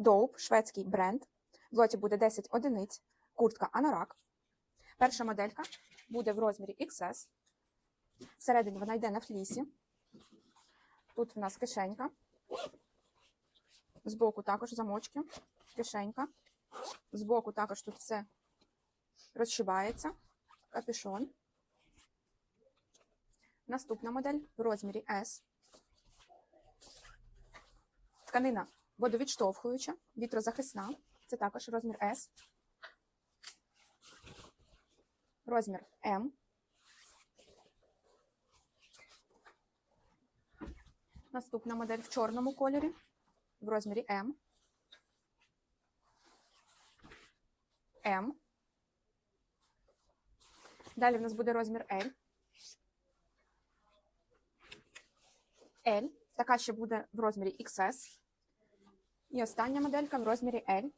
Доуп, шведський бренд. В лоті буде 10 одиниць. Куртка Анорак. Перша моделька буде в розмірі XS. Всередині вона йде на флісі. Тут в нас кишенька. Збоку також замочки, кишенька. Збоку також тут все розшибається. Капюшон. Наступна модель в розмірі S. Тканина водовідштовхуюча, вітрозахисна. Це також розмір S. Розмір М. Наступна модель в чорному кольорі в розмірі М. М. Далі в нас буде розмір L. L. Така ще буде в розмірі XS. І остання моделька в розмірі L.